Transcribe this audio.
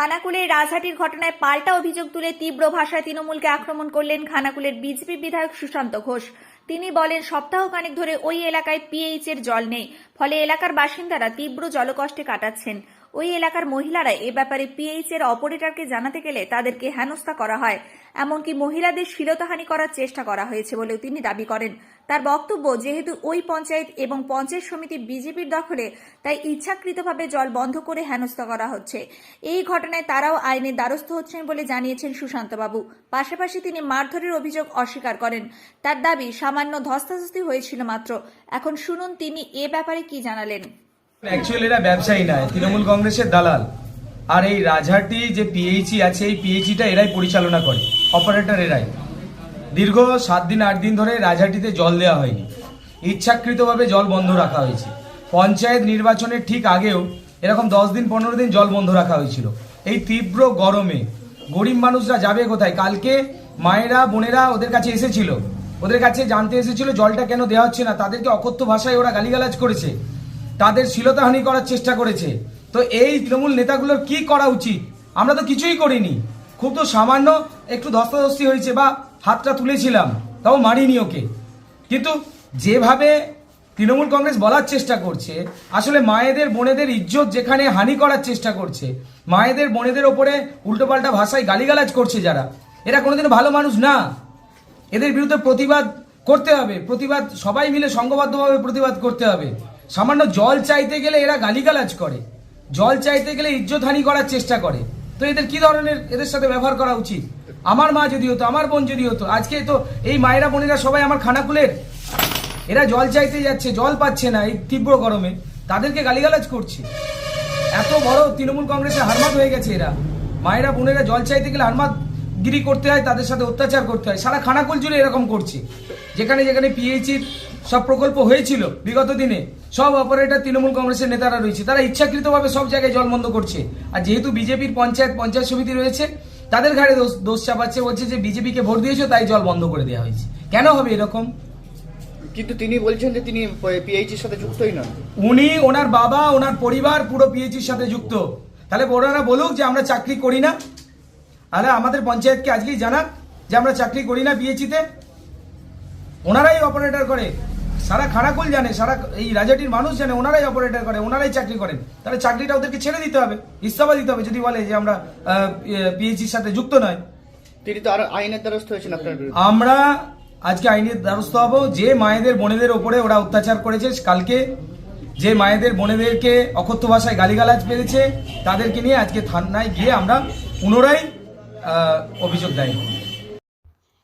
খানাকুলের রাজহাটির ঘটনায় পাল্টা অভিযোগ তুলে তীব্র ভাষায় তৃণমূলকে আক্রমণ করলেন খানাকুলের বিজেপি বিধায়ক সুশান্ত ঘোষ। তিনি বলেন, সপ্তাহখানেক ধরে ওই এলাকায় পিএইচ এর জল নেই। ফলে এলাকার বাসিন্দারা তীব্র জলকষ্টে কাটাচ্ছেন। ওই এলাকার মহিলারা এ ব্যাপারে পিএইচ এর অপারেটরকে জানাতে গেলে তাদেরকে হেনস্থা করা হয়। এমনকি মহিলাদের শিলতাহানি করার চেষ্টা করা হয়েছে বলেও তিনি দাবি করেন। তার বক্তব্য, যেহেতু ওই পঞ্চায়েত এবং পঞ্চায়েত সমিতি বিজেপির দখলে, তাই ইচ্ছাকৃতভাবে জল বন্ধ করে হেনস্থা করা হচ্ছে। এই ঘটনায় তারাও আইনের দ্বারস্থ হচ্ছেন বলে জানিয়েছেন সুশান্তবাবু। পাশাপাশি তিনি মারধরের অভিযোগ অস্বীকার করেন। তার দাবি, সামান্য ধস্তাধস্তি হয়েছিল মাত্র। এখন শুনুন তিনি এ ব্যাপারে কি জানালেন। অ্যাকচুয়ালি এরা ব্যবসায়ী নয়, তৃণমূল কংগ্রেসের দালাল। আর এই রাজহাটি যে পিএইচই আছে, এই পিএইচিটা এরাই পরিচালনা করে অপারেটর এরাই। দীর্ঘ সাত দিন, আট দিন ধরে রাজহাটিতে জল দেওয়া হয়নি। ইচ্ছাকৃতভাবে জল বন্ধ রাখা হয়েছে। পঞ্চায়েত নির্বাচনের ঠিক আগেও এরকম দশ দিন, পনেরো দিন জল বন্ধ রাখা হয়েছিল। এই তীব্র গরমে গরিব মানুষরা যাবে কোথায়? কালকে মায়েরা, বোনেরা ওদের কাছে এসেছিল। ওদের কাছে জানতে এসেছিল জলটা কেন দেওয়া হচ্ছে না? তাদেরকে অকথ্য ভাষায় ওরা গালিগালাজ করেছে। তাদের শ্লীলতাহানি করার চেষ্টা করেছে। তো এই তৃণমূল নেতাগুলোর কি করা উচিত? আমরা তো কিছুই করিনি। খুব তো সামান্য একটু ধস্তাধস্তি হয়েছে বা হাতটা তুলেছিলাম, তাও মারিনি ওকে। কিন্তু যেভাবে তৃণমূল কংগ্রেস বলার চেষ্টা করছে, আসলে মায়েদের বোনেদের ইজ্জত যেখানে হানি করার চেষ্টা করছে, মায়েদের বোনেদের ওপরে উল্টোপাল্টা ভাষায় গালিগালাজ করছে যারা, এরা কোনোদিনও ভালো মানুষ না। এদের বিরুদ্ধে প্রতিবাদ করতে হবে, প্রতিবাদ সবাই মিলে সংঘবদ্ধভাবে প্রতিবাদ করতে হবে। সামান্য জল চাইতে গেলে এরা গালিগালাজ করে। জল চাইতে গেলে ইজ্জতহানি করার চেষ্টা করে। তো এদের কি ধরনের এদের সাথে ব্যবহার করা উচিত? আমার মা যদি হতো, আমার বোন যদি হতো, আজকে তো এই মায়েরা বোনেরা সবাই আমার খানাকুলের। এরা জল চাইতে যাচ্ছে, জল পাচ্ছে না এই তীব্র গরমে। তাদেরকে গালিগালাজ করছে। এত বড় তৃণমূল কংগ্রেসের হারমাত হয়ে গেছে এরা। মায়েরা বোনেরা জল চাইতে গেলে হারমাত গিরি করতে হয়, তাদের সাথে অত্যাচার করতে হয়। সারা খানাকুল জুড়ে এরকম করছে। যেখানে যেখানে পিএইচির সব প্রকল্প হয়েছিল বিগত দিনে। সব অপারেটর তৃণমূল কংগ্রেসের নেতারা রয়েছে। তারা ইচ্ছাকৃতভাবে সব জায়গায় জল বন্ধ করছে। আর যেহেতু বিজেপির পঞ্চায়েত পঞ্চায়েত সমিতি রয়েছে তাদের ঘাড়ে দোষ দোষ চাপাচ্ছে বলছে যে বিজেপিকে ভোট দিয়েছ তাই জল বন্ধ করে দেওয়া হয়েছে। কেন হবে এরকম? কিন্তু তিনি বলছেন যে তিনি পিএইচির সাথে যুক্তই নন। উনি ওনার বাবা ওনার পরিবার পুরো পিএইচির সাথে যুক্ত। তাহলে ওনারা বলুক যে আমরা চাকরি করি না। আরে আমাদের পঞ্চায়েতকে আজকেই জানাক যে আমরা চাকরি করি না পিএইচিতে ওনারাই অপারেটর করে। সারা খানাকুল জানে সারা এই রাজাটির মানুষ জানে ওনারাই অপারেটর করে ওনারাই চাকরি করেন। তাহলে চাকরিটা ওদেরকে ছেড়ে দিতে হবে ইস্তফা দিতে হবে যদি বলে যে আমরা পিএইচির সাথে যুক্ত নয়। তিনি তো আর আইনের দ্বারস্থ হয়েছেন আপনার আমরা আজকে আইনের দ্বারস্থ হব যে মায়েদের বোনেদের ওপরে ওরা অত্যাচার করেছে কালকে যে মায়েদের বোনেদেরকে অকথ্য ভাষায় গালিগালাজ পেরেছে তাদেরকে নিয়ে আজকে থানায় গিয়ে আমরা পুনরায় অভিযোগ করব।